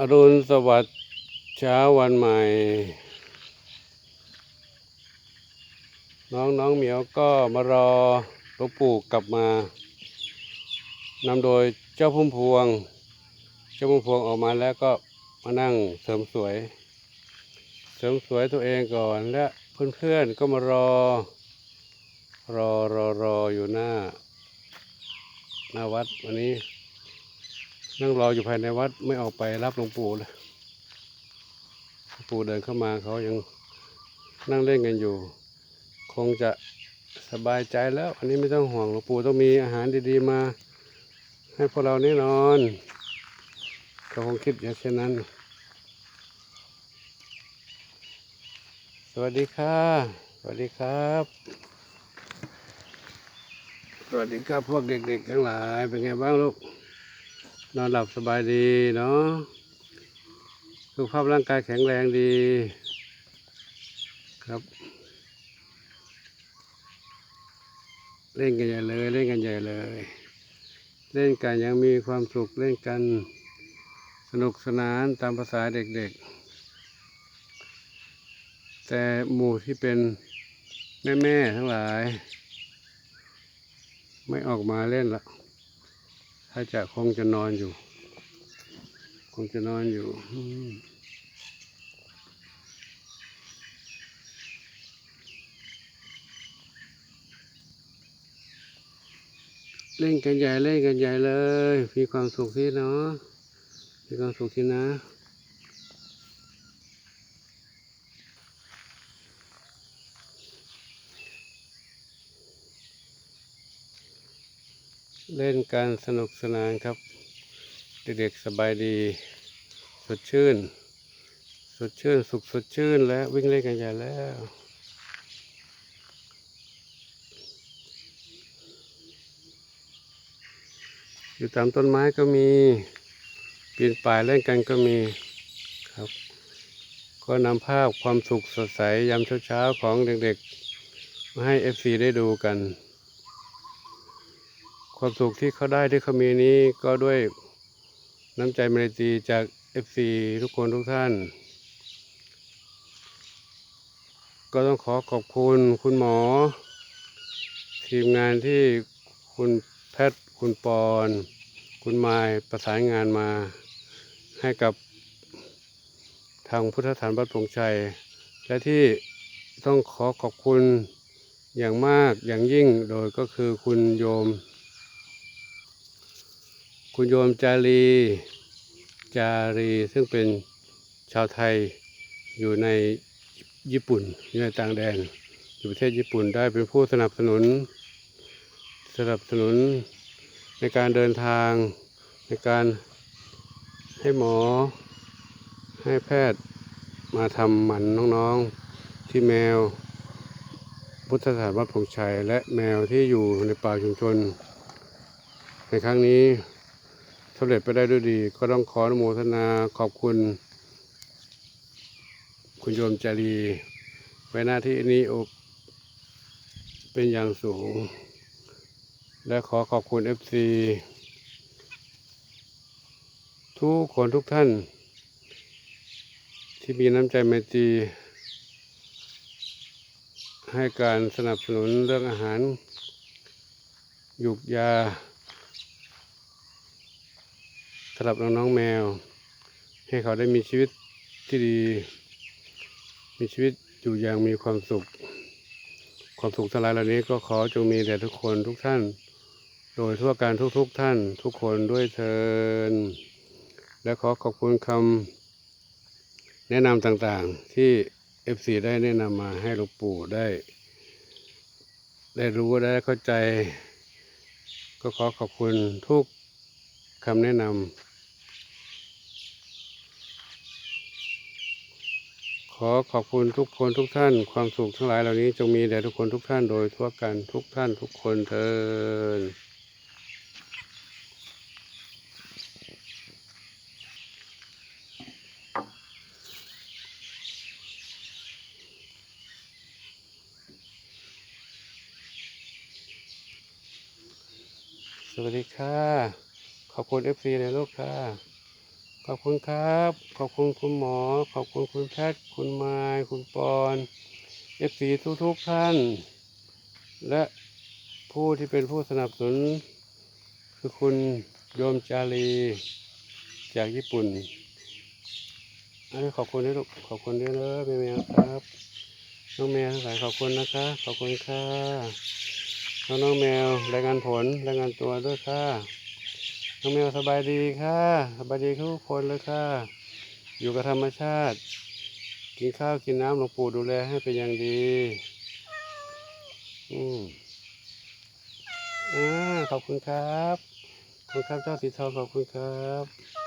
อรุณสวัสดิ์เช้าวันใหม่ น้องน้องเหมียวก็มารอหลวงปู่กลับมานำโดยเจ้าพุ่มพวง เจ้าพุ่มพวงออกมาแล้วก็มานั่งเสริมสวย เสริมสวยตัวเองก่อนและเพื่อนๆก็มารอ รอรอรออยู่หน้าหน้าวัดวันนี้ นั่งรออยู่ภายในวัดไม่ออกไปรับหลวงปู่เลยหลวงปู่เดินเข้ามาเขายังนั่งเล่นกันอยู่ คงจะสบายใจแล้ว อันนี้ไม่ต้องห่วงหลวงปู่ต้องมีอาหารดีๆมา ให้พวกเราแน่นอนเขาคงคิดอย่างเช่นนั้น สวัสดีค่ะ สวัสดีครับ สวัสดีครับพวกเด็กๆทั้งหลายเป็นไงบ้างลูก นอนหลับสบายดีเนาะสุขภาพร่างกายแข็งแรงดี ครับ เล่นกันใหญ่เลย เล่นกันใหญ่เลย เล่นกันยังมีความสุขเล่นกันสนุกสนานตามภาษาเด็กๆ แต่หมู่ที่เป็นแม่ ๆ ทั้งหลาย ไม่ออกมาเล่นละ ถ้าจะคงจะนอนอยู่ คงจะนอนอยู่เล่นกันใหญ่เล่นกันใหญ่เลย มีความสุขที่เนาะมีความสุขที่นะ เล่นกันสนุกสนานครับ เด็กๆสบายดี สดชื่น สดชื่น สุขสดชื่น แล้ววิ่งเล่นกันใหญ่แล้วอยู่ตามต้นไม้ก็มีปีนป่ายเล่นกันก็มีครับ ก็นำภาพความสุขสดใสยามเช้าๆของเด็กๆ มาให้เอฟซีได้ดูกัน ความสุขที่เขาได้ที่เขามีนี้ก็ด้วยน้ำใจเมตตีจาก FC ทุกคนทุกท่าน ก็ต้องขอขอบคุณคุณหมอ ทีมงานที่คุณแพทย์คุณปอนคุณไมายประสานงานมาให้กับทางพุทธฐานวัดผงชัย และที่ต้องขอขอบคุณอย่างมากอย่างยิ่งโดยก็คือคุณโยม คุณโยมจารีจารีซึ่งเป็นชาวไทยอยู่ในญี่ปุ่นอยู่ในต่างแดนอยู่ประเทศญี่ปุ่นได้เป็นผู้สนับสนุน สนับสนุนในการเดินทางในการให้หมอ ให้แพทย์มาทำหมันน้องๆที่แมว พุทธสถานวัดผงชัยและแมวที่อยู่ในป่าชุมชน ในครั้งนี้ สำเร็จไปได้ด้วยดี ก็ต้องขออนุโมทนาขอบคุณ คุณโยมจารีไว้หน้าที่นี้อกเป็นอย่างสูง และขอขอบคุณเอฟซีทุกคนทุกท่าน ที่มีน้ำใจไมตรีให้การสนับสนุนเรื่องอาหาร หยุกยา สำหรับน้องๆแมว ให้เขาได้มีชีวิตที่ดี มีชีวิตอยู่อย่างมีความสุข ความสุขทั้งหลายเหล่านี้ก็ขอจงมีแด่ทุกคนทุกท่าน โดยทั่วการทุกๆทท่าน ทุกคนด้วยเทินและขอขอบคุณคำแนะนำต่างๆ ที่ FC ได้แนะนำมาให้หลวงปู่ได้ ได้รู้ได้เข้าใจ ก็ขอขอบคุณทุก คำแนะนำขอขอบคุณทุกคนทุกท่าน ความสุขทั้งหลายเหล่านี้จงมีแด่ทุกคนทุกท่านโดยทั่วกันทุกท่านทุกคนเทินสวัสดีค่ะ ขอบคุณเอฟซีเลยลูกค่ะ ขอบคุณครับ ขอบคุณคุณหมอ ขอบคุณคุณแพทย์คุณไมายคุณปอนเอฟซีทุกทุกท่าน และผู้ที่เป็นผู้สนับสนุน คือคุณโยมจารีจากญี่ปุ่นอันนี้ขอบคุณด้วยลูกขอบคุณด้วยนะแม่แมวครับน้องแมวทั้งหลายขอบคุณนะคะ ขอบคุณค่ะน้องน้องแมวรายงานผลรายงานตัวด้วยค่ะ น้องแมวสบายดีค่ะสบายดีทุกคนเลยค่ะ อยู่กับธรรมชาติ กินข้าวกินน้ำหลวงปู่ดูแลให้เป็นอย่างดี อืมอ่าขอบคุณครับ ขอบคุณครับเจ้าสีทองขอบคุณครับ